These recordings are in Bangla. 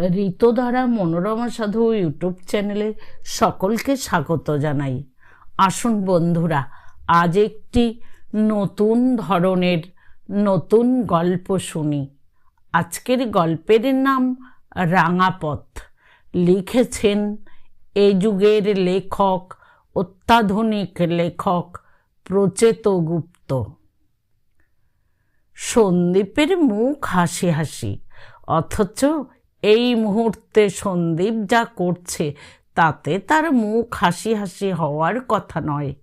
ঋতধারা মনোরমা সাধু ইউটিউব চ্যানেলে সকলকে স্বাগত জানাই। আসুন বন্ধুরা, আজ একটি নতুন ধরনের নতুন গল্প শুনি। আজকের গল্পের নাম রাঙাপথ। লিখেছেন এ যুগের লেখক, অত্যাধুনিক লেখক প্রচেত গুপ্ত। সন্দীপের মুখ হাসি হাসি, অথচ এই মুহূর্তে সন্দীপ যা করছে তাতে তার মুখ হাসি হাসি হওয়ার কথা নয়,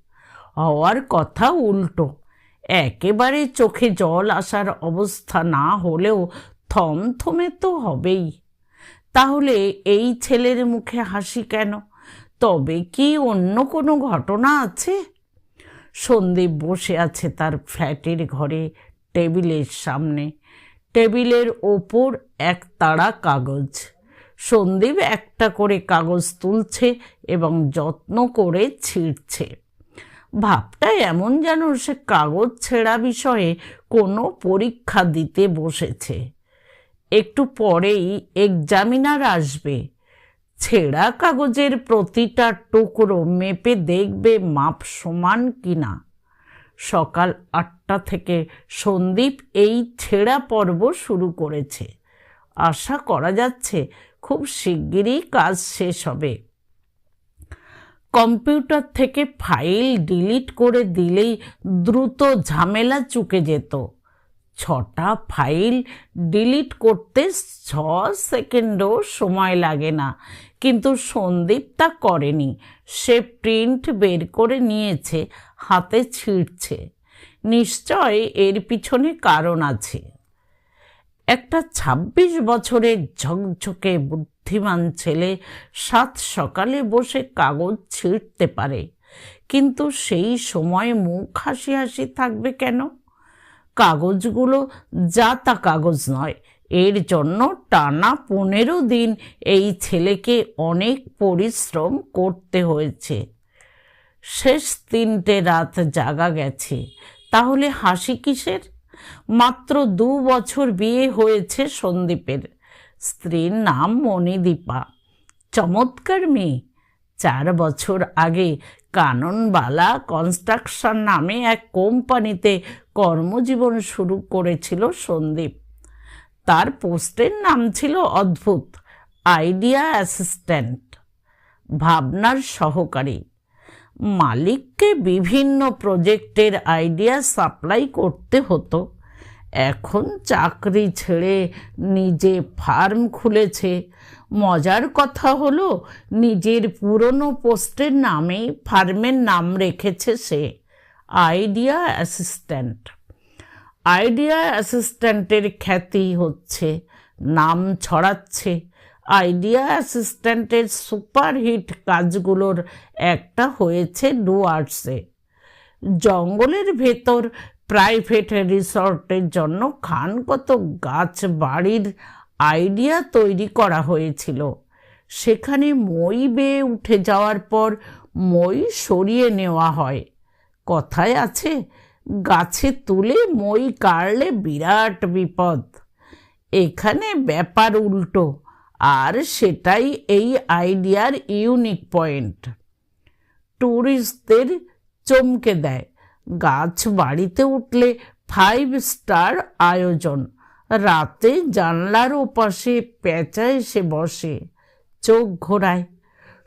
হওয়ার কথা উল্টো। একেবারে চোখে জল আসার অবস্থা না হলেও থমথমে তো হবেই। তাহলে এই ছেলের মুখে হাসি কেন? তবে কি অন্য কোনো ঘটনা আছে? সন্দীপ বসে আছে তার ফ্ল্যাটের ঘরে, টেবিলের সামনে। টেবিলের ওপর এক তাড়া কাগজ। সন্দীপ একটা করে কাগজ তুলছে এবং যত্ন করে ছিঁড়ছে। ভাবটা এমন যেন সে কাগজ ছেঁড়া বিষয়ে কোনো পরীক্ষা দিতে বসেছে। একটু পরেই এক্সামিনার আসবে। ছেঁড়া কাগজের প্রতিটা টুকরো মেপে দেখবে মাপ সমান কিনা। সকাল আটটা থেকে সন্দীপ এই ছেঁড়া পর্ব শুরু করেছে। আশা করা যাচ্ছে খুব শিগগিরই কাজ শেষ হবে। কম্পিউটার থেকে ফাইল ডিলিট করে দিলেই দ্রুত ঝামেলা চুকে যেত। ছটা ফাইল ডিলিট করতে ছ সেকেন্ডও সময় লাগে না। কিন্তু সন্দীপ তা করেনি। সে প্রিন্ট বের করে নিয়েছে, হাতে ছিঁড়ছে। নিশ্চয় এর পিছনে কারণ আছে। একটা ২৬ বছরের ঝকঝকে বুদ্ধিমান ছেলে সাত সকালে বসে কাগজ ছিঁড়তে পারে। কিন্তু সেই সময় মুখ হাসি হাসি থাকবে কেন? কাগজগুলো যা তা কাগজ নয় এর জন্য টানা পনেরো দিন এই ছেলেকে অনেক পরিশ্রম করতে হয়েছে। শেষ তিনটে রাত জাগা গেছে। তাহলে হাসি কিসের? মাত্র দু বছর বিয়ে হয়েছে সন্দীপের। স্ত্রীর নাম মণিদীপা। চমৎকার মেয়ে। চার বছর আগে কাননবালা কনস্ট্রাকশন নামে এক কোম্পানিতে কর্মজীবন শুরু করেছিল সন্দীপ। তার পোস্টের নাম ছিল অদ্ভুত, আইডিয়া অ্যাসিস্ট্যান্ট, ভাবনার সহকারী। মালিককে বিভিন্ন প্রজেক্টের আইডিয়া সাপ্লাই করতে হতো। এখন চাকরি ছেড়ে নিজে ফার্ম খুলেছে। মজার কথা হলো, নিজের পুরনো পোস্টের নামেই ফার্মের নাম রেখেছে সে, আইডিয়া অ্যাসিস্ট্যান্ট। আইডিয়া অ্যাসিস্ট্যান্টের খ্যাতি হচ্ছে, নাম ছড়াচ্ছে। আইডিয়া অ্যাসিস্ট্যান্টের সুপারহিট কাজগুলোর একটা হয়েছে ডুয়ার্সে। জঙ্গলের ভেতর প্রাইভেট রিসর্টের জন্য খান কত গাছ বাড়ির আইডিয়া তৈরি করা হয়েছিল। সেখানে মই বেয়ে উঠে যাওয়ার পর মই সরিয়ে নেওয়া হয়। কথায় আছে গাছে তুলে মই কাড়লে বিরাট বিপদ। এখানে ব্যাপার উল্টো, আর সেটাই এই আইডিয়ার ইউনিক পয়েন্ট ট্যুরিস্টদের চমকে দেয়। গাছ বাড়িতে উঠলে ফাইভ স্টার আয়োজন। রাতে জানলার ওপাশে পেঁচা এসে বসে, চোখ ঘোরায়।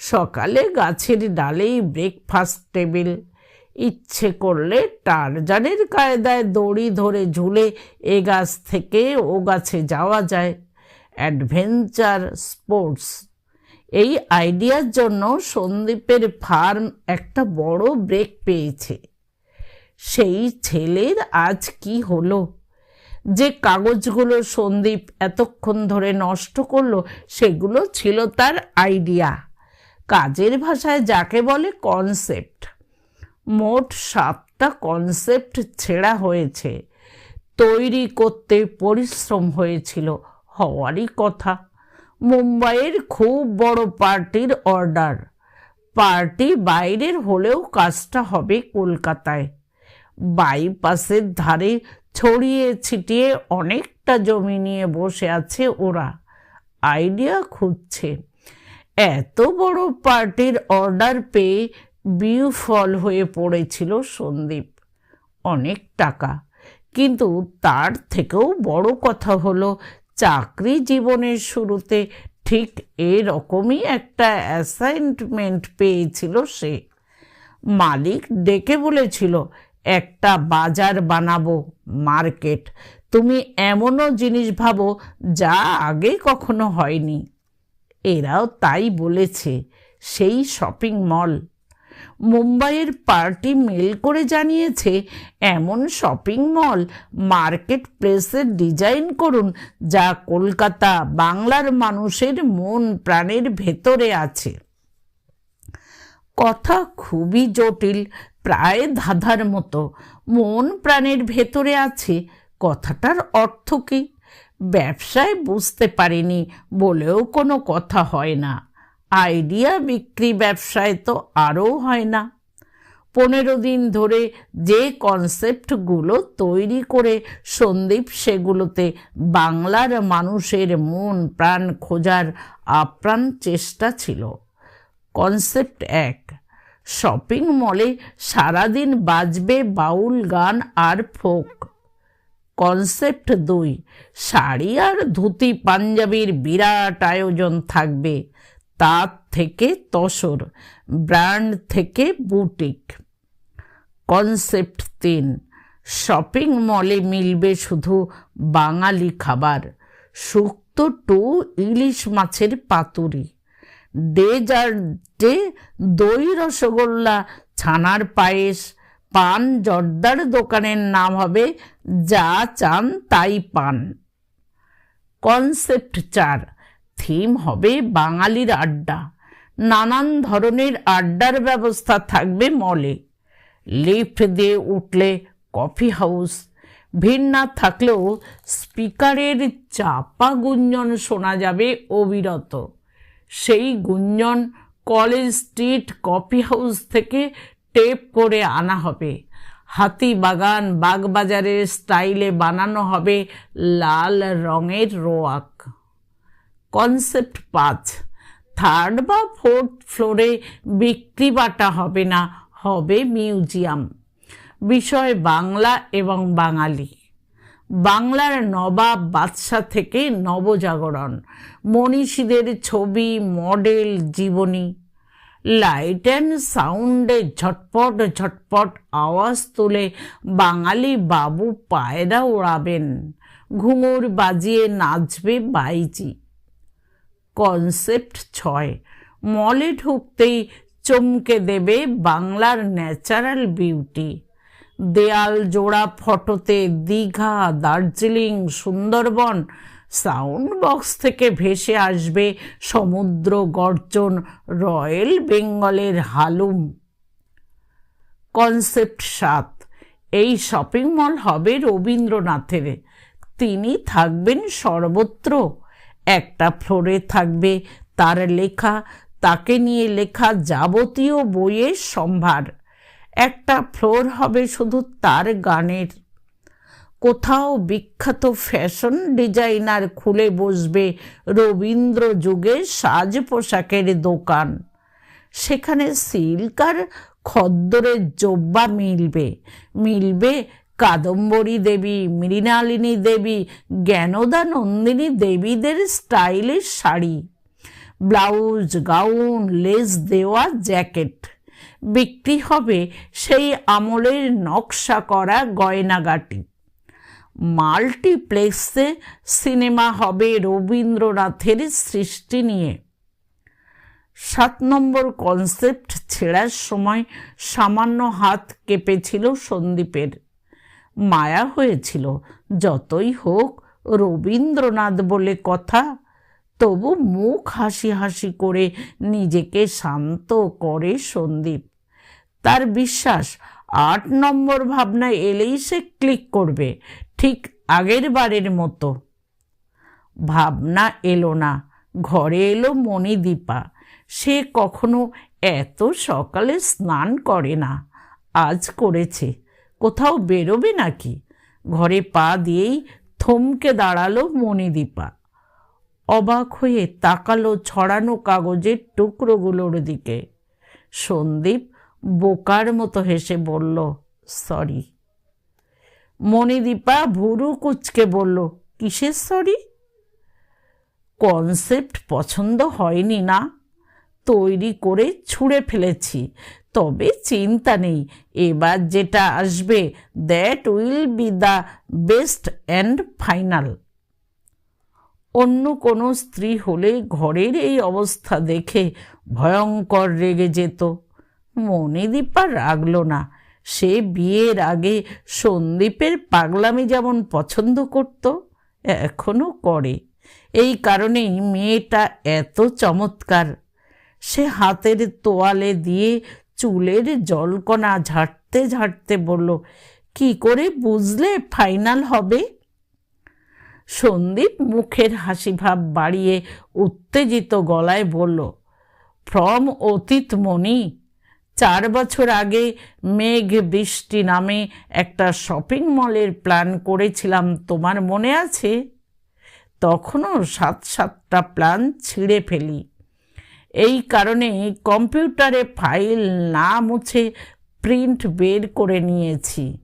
সকালে গাছের ডালেই ব্রেকফাস্ট টেবিল ইচ্ছে করলে টারজানের কায়দায় দড়ি ধরে ঝুলে এ গাছ থেকে ও গাছে যাওয়া যায়। Adventure sports. এই আইডিয়ার জন্য সন্দীপের ফার্ম একটা বড় ব্রেক পেয়েছে। সেই ছেলের আজ কি হলো? যে কাগজগুলো সন্দীপ এতক্ষণ ধরে নষ্ট করল, সেগুলো ছিল তার আইডিয়া। কাজের ভাষায় যাকে বলে কনসেপ্ট। মোট সাতটা কনসেপ্ট ছেঁড়া হয়েছে। তৈরি করতে পরিশ্রম হয়েছিল, হওয়ারই কথা। মুম্বাইয়ের খুব বড় পার্টির অর্ডার পার্টি বাইরের হলেও কাজটা হবে কলকাতায়। বাইপাসের ধারে ছড়িয়ে ছিটিয়ে অনেকটা জমি নিয়ে বসে আছে ওরা। আইডিয়া খুঁজছে। এত বড় পার্টির অর্ডার পেয়ে বিউফল হয়ে পড়েছিল সন্দীপ। অনেক টাকা। কিন্তু তার থেকেও বড় কথা হলো, চাকরি জীবনের শুরুতে ঠিক এরকমই একটা অ্যাসাইনমেন্ট পেয়েছিল সে। মালিক ডেকে বলেছিল, একটা বাজার বানাবো, মার্কেট। তুমি এমনও জিনিস ভাবো যা আগে কখনো হয়নি। এরাও তাই বলেছে, সেই শপিং মল। মুম্বাইয়ের পার্টি মেল করে জানিয়েছে, এমন শপিং মল মার্কেট প্লেসের ডিজাইন করুন, যা কলকাতা বাংলার মানুষের মন প্রাণের ভেতরে আছে। কথা খুবই জটিল, প্রায় ধাঁধার মতো। মন প্রাণের ভেতরে আছে, কথাটার অর্থ কী? ব্যবসায় বুঝতে পারিনি, বলেও কোনো কথা হয় না। আইডিয়া বিক্রি ব্যবসায় তো আরও হয় না। পনেরো দিন ধরে যে কনসেপ্টগুলো তৈরি করে সন্দীপ সেগুলোতে বাংলার মানুষের মন প্রাণ খোঁজার আপ্রাণ চেষ্টা ছিল। কনসেপ্ট এক, শপিং মলে সারাদিন বাজবে বাউল গান আর ফোক। কনসেপ্ট দুই, শাড়ি আর ধুতি পাঞ্জাবির বিরাট আয়োজন থাকবে। তার থেকে তসর, ব্র্যান্ড থেকে বুটিক। কনসেপ্ট তিন, শপিং মলে মিলবে শুধু বাঙালি খাবার। শুক্তো টু ইলিশ মাছের পাতুরি। ডেজার্টে দই রসগোল্লা, ছানার পায়েস, পান জর্দার দোকানের নাম হবে যা চান তাই পান। কনসেপ্ট চার থিম হবে বাঙালির আড্ডা। নানান ধরনের আড্ডার ব্যবস্থা থাকবে মলে। লিফট দিয়ে উঠলে কফি হাউস। ভিড় না থাকলেও স্পিকারের চাপা গুঞ্জন শোনা যাবে অবিরত। সেই গুঞ্জন কলেজ স্ট্রিট কফি হাউস থেকে টেপ করে আনা হবে। হাতিবাগান বাগবাজারের স্টাইলে বানানো হবে লাল রঙের রোয়াক কনসেপ্ট পাঁচ থার্ড বা ফোর্থ ফ্লোরে বিক্রি বাটা হবে না, হবে মিউজিয়াম বিষয় বাংলা এবং বাঙালি। বাংলার নবাব বাদশাহ থেকে নবজাগরণ। মনীষীদের ছবি, মডেল, জীবনী। লাইট অ্যান্ড সাউন্ডে ঝটপট ঝটপট আওয়াজ তুলে বাঙালি বাবু পায়রা ওড়াবেন। ঘুঙুর বাজিয়ে নাচবে বাইজি। কনসেপ্ট ছয়। মলে ঢুকতেই চমকে দেবে বাংলার ন্যাচারাল বিউটি দেয়াল জোড়া ফটোতে দীঘা, দার্জিলিং, সুন্দরবন সাউন্ড বক্স থেকে ভেসে আসবে সমুদ্র গর্জন রয়্যাল বেঙ্গলের হালুম। কনসেপ্ট সাত, এই শপিং মল হবে রবীন্দ্রনাথের। তিনি থাকবেন সর্বত্র। একটা ফ্লোরে থাকবে তার লেখা। তাকে নিয়ে লেখা যাবতীয় বইয়ের সম্ভার। একটা ফ্লোর হবে শুধু তার গানের। কোথাও বিখ্যাত ফ্যাশন ডিজাইনার খুলে বসবে রবীন্দ্র যুগের সাজ পোশাকের দোকান। সেখানে সিল্ক আর খদ্দরের জব্বা মিলবে। মিলবে Kadambari Devi, Mrinalini Devi Jnanadanandini দেবীদের stylish sari. Blouse, gown, lace দেওয়া জ্যাকেট। বিক্রি হবে সেই আমলের নকশা করা গয়নাগাটি। মাল্টিপ্লেক্সে সিনেমা হবে রবীন্দ্রনাথের সৃষ্টি নিয়ে। সাত নম্বর কনসেপ্ট ছেড়ার সময় সামান্য হাত কেঁপেছিল সন্দীপের। মায়া হয়েছিল। যতই হোক, রবীন্দ্রনাথ বলে কথা, তবু মুখ হাসি হাসি করে নিজেকে শান্ত করে সন্দীপ। তার বিশ্বাস, আট নম্বর ভাবনা এলেই সে ক্লিক করবে, ঠিক আগের বারের মতো। ভাবনা এলো না, ঘরে এলো মণিদীপা। সে কখনো এত সকালে স্নান করে না, আজ করেছে। কোথাও বেরোবে নাকি? ঘরে পা দিয়েই থমকে দাঁড়াল মণিদীপা। অবাক হয়ে তাকালো ছড়ানো কাগজের টুকরোগুলোর দিকে। সন্দীপ বোকার মতো হেসে বলল, সরি। মণিদীপা ভুরু কুচকে বলল, কিসের সরি? কনসেপ্ট পছন্দ হয়নি না। তৈরি করে ছুঁড়ে ফেলেছি। তবে চিন্তা নেই। এবার যেটা আসবে that will be the best and final অন্য কোনো স্ত্রী হলে ঘরের এই অবস্থা দেখে ভয়ঙ্কর রেগে যেত। মণিদীপা রাগল না। সে বিয়ের আগে সন্দীপের পাগলামি যেমন পছন্দ করত এখনও করে। এই কারণেই মেয়েটা এত চমৎকার। সে হাতের তোয়ালে দিয়ে চুলের জলকণা ঝাড়তে ঝাড়তে বলল, কি করে বুঝলে ফাইনাল হবে? সন্দীপ মুখের হাসি ভাব বাড়িয়ে উত্তেজিত গলায় বলল, ফ্রম অতীত মণি, চার বছর আগে মেঘ বৃষ্টি নামে একটা শপিং মলের প্ল্যান করেছিলাম, তোমার মনে আছে? তখনও সাত সাতটা প্ল্যান ছিঁড়ে ফেলি। এই কারণে কম্পিউটারে ফাইল না মুছে প্রিন্ট বের করে নিয়েছি।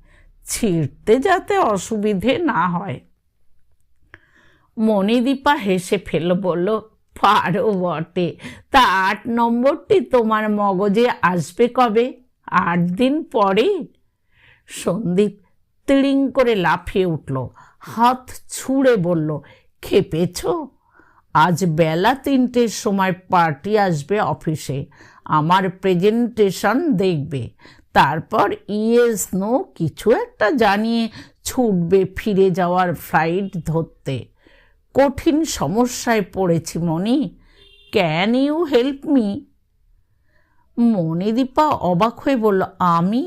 ছিঁড়তে যাতে অসুবিধে না হয়। মণিদীপা হেসে ফেল বলল, পারো বটে, তা আট নম্বরটি তোমার মগজে আসবে কবে? আট দিন পরে? সন্দীপ তিড়িং করে লাফিয়ে উঠল, হাত ছুঁড়ে বলল, খেপেছ? আজ বেলা তিনটের সময় পার্টি আসবে অফিসে। আমার প্রেজেন্টেশন দেখবে। তারপর ইয়েস নো কিছু একটা জানিয়ে ছুটবে ফিরে যাওয়ার ফ্লাইট ধরতে। কঠিন সমস্যায় পড়েছি Moni. Can you help me? Manidipa অবাক হয়ে বলল, আমি?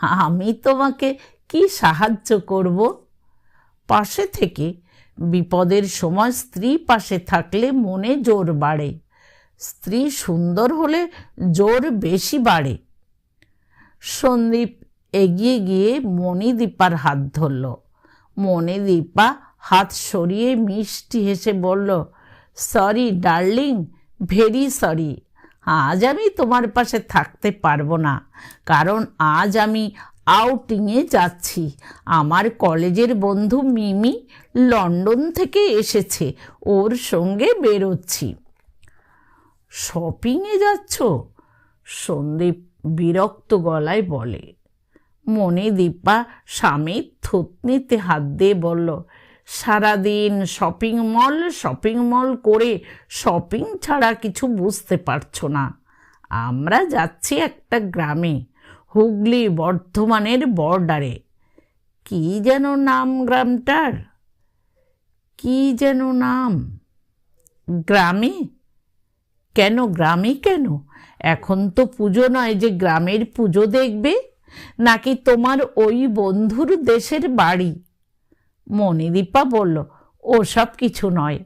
আমি তোমাকে কি সাহায্য করব? পাশে থেকে বিপদের সময় স্ত্রী পাশে থাকলে মনে জোর বাড়ে। স্ত্রী সুন্দর হলে জোর বেশি বাড়ে। সন্দীপ এগিয়ে গিয়ে মণিদীপার হাত ধরল। মণিদীপা হাত সরিয়ে মিষ্টি হেসে বলল, সরি ডার্লিং, ভেরি সরি। আজ আমি তোমার পাশে থাকতে পারব না। কারণ আজ আমি আউটিংয়ে যাচ্ছি। আমার কলেজের বন্ধু মিমি লন্ডন থেকে এসেছে। ওর সঙ্গে বেরোচ্ছি। শপিংয়ে যাচ্ছ? সন্দীপ বিরক্ত গলায় বলে। মনে দীপা স্বামীর থুতনিতে হাত দিয়ে বলল, সারাদিন শপিং মল শপিং মল করে শপিং ছাড়া কিছু বুঝতে পারছ না। আমরা যাচ্ছি একটা গ্রামে। হুগলি বর্ধমানের বর্ডারে। কি যেন নাম গ্রামটার? কি যেন নাম? গ্রামে? কেন গ্রামে কেন? এখন তো পুজো নয় যে গ্রামের পুজো দেখবে, নাকি তোমার ওই বন্ধুর দেশের বাড়ি? মণিদীপা বলল, ওসব কিছু নয়।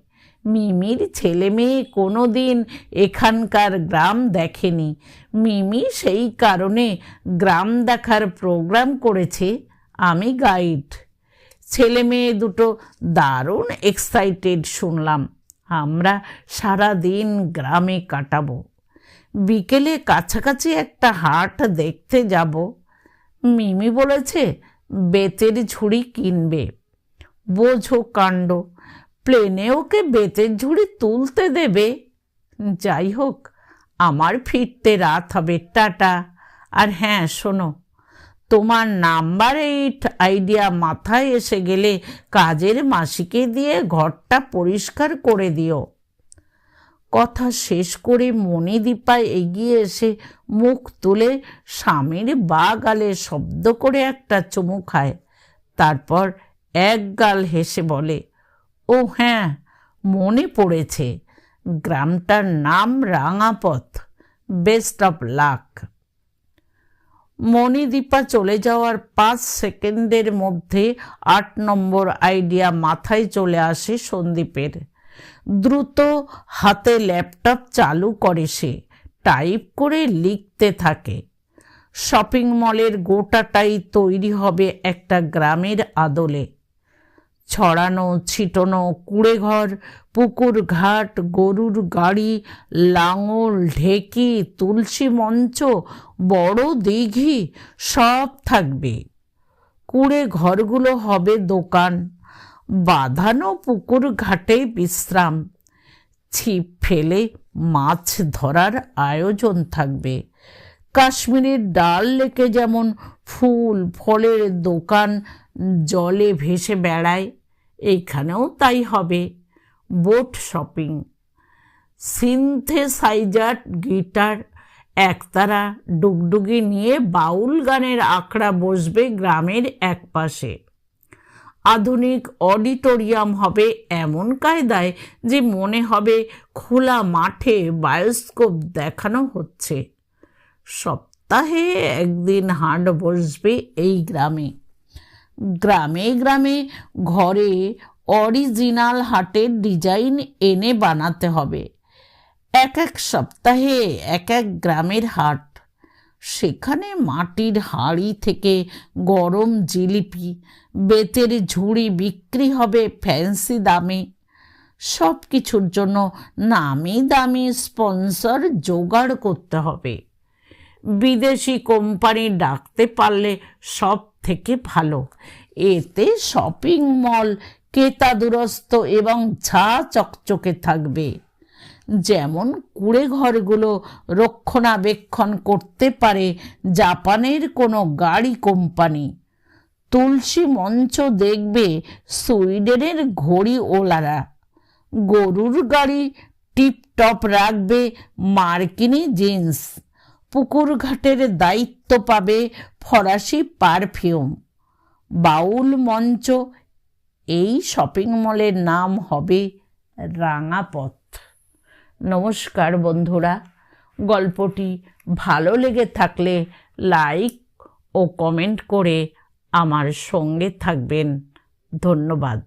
মিমির ছেলে মেয়ে কোনো দিন এখানকার গ্রাম দেখেনি। মিমি সেই কারণে গ্রাম দেখার প্রোগ্রাম করেছে আমি গাইড। ছেলে মেয়ে দুটো দারুণ এক্সাইটেড শুনলাম, আমরা সারা দিন গ্রামে কাটাবো। বিকেলে কাছাকাছি একটা হাট দেখতে যাব। মিমি বলেছে, বেতের ঝুড়ি কিনবে। বোঝো কাণ্ড প্লেনে ওকে বেতের ঝুড়ি তুলতে দেবে। যাই হোক, আমার ফিরতে রাত হবে, টাটা। আর হ্যাঁ শোনো, তোমার নাম্বার এইট আইডিয়া মাথায় এসে গেলে কাজের মাসিকে দিয়ে ঘরটা পরিষ্কার করে দিও। কথা শেষ করে মণিদীপা এগিয়ে এসে মুখ তুলে স্বামীর বা গালে শব্দ করে একটা চুমু খায়। তারপর এক গাল হেসে বলে ও হ্যাঁ মনে পড়েছে। গ্রামটার নাম Rangapath. Best of luck. Manidipa চলে যাওয়ার পাঁচ সেকেন্ডের মধ্যে আট নম্বর আইডিয়া মাথায় চলে আসে সন্দীপের। দ্রুত হাতে ল্যাপটপ চালু করে সে। টাইপ করে লিখতে থাকে। শপিং মলের গোটাটাই তৈরি হবে একটা গ্রামের আদলে। ছড়ানো, ছিটানো, কুড়েঘর পুকুর ঘাট গরুর গাড়ি, লাঙল, ঢেকি, তুলসী মঞ্চ, বড় দিঘি, সব থাকবে। কুড়ে ঘরগুলো হবে দোকান। বাঁধানো পুকুর ঘাটে বিশ্রাম। ছিপ ফেলে মাছ ধরার আয়োজন থাকবে। কাশ্মীরের ডাল লেকে যেমন ফুল, ফলের দোকান, জলে ভেসে বেড়ায়। এইখানেও তাই হবে। Boat shopping. Synthesizer, guitar, ektara, ডুগডুগি নিয়ে বাউল গানের আখড়া বসবে গ্রামের এক পাশে আধুনিক অডিটোরিয়াম হবে এমন কায়দায় যে মনে হবে খোলা মাঠে বায়োস্কোপ দেখানো হচ্ছে। সপ্তাহে একদিন হাট বসবে এই গ্রামে। গ্রামে গ্রামে ঘরে অরিজিনাল হাটের ডিজাইন এনে বানাতে হবে। এক এক সপ্তাহে এক এক গ্রামের হাট। সেখানে মাটির হাঁড়ি থেকে গরম জিলিপি, বেতের ঝুড়ি বিক্রি হবে ফ্যান্সি দামে। সব কিছুর জন্য নামি দামি স্পন্সর জোগাড় করতে হবে। বিদেশি কোম্পানি ডাকতে পারলে সব থেকে ভালো। এতে শপিং মল কেতাদুরস্ত এবং ঝা চকচকে থাকবে। যেমন কুড়ে ঘরগুলো রক্ষণাবেক্ষণ করতে পারে জাপানের কোনো গাড়ি কোম্পানি। তুলসী মঞ্চ দেখবে সুইডেনের ঘড়ি ওলারা। গরুর গাড়ি টিপটপ রাখবে মার্কিনি জিন্স। পুকুর ঘাটের দায়িত্ব পাবে ফরাসি পারফিউম। বাউল মঞ্চ, এই শপিং মলের নাম হবে রাঙাপথ। নমস্কার বন্ধুরা, গল্পটি ভালো লেগে থাকলে লাইক ও কমেন্ট করে আমার সঙ্গে থাকবেন। ধন্যবাদ।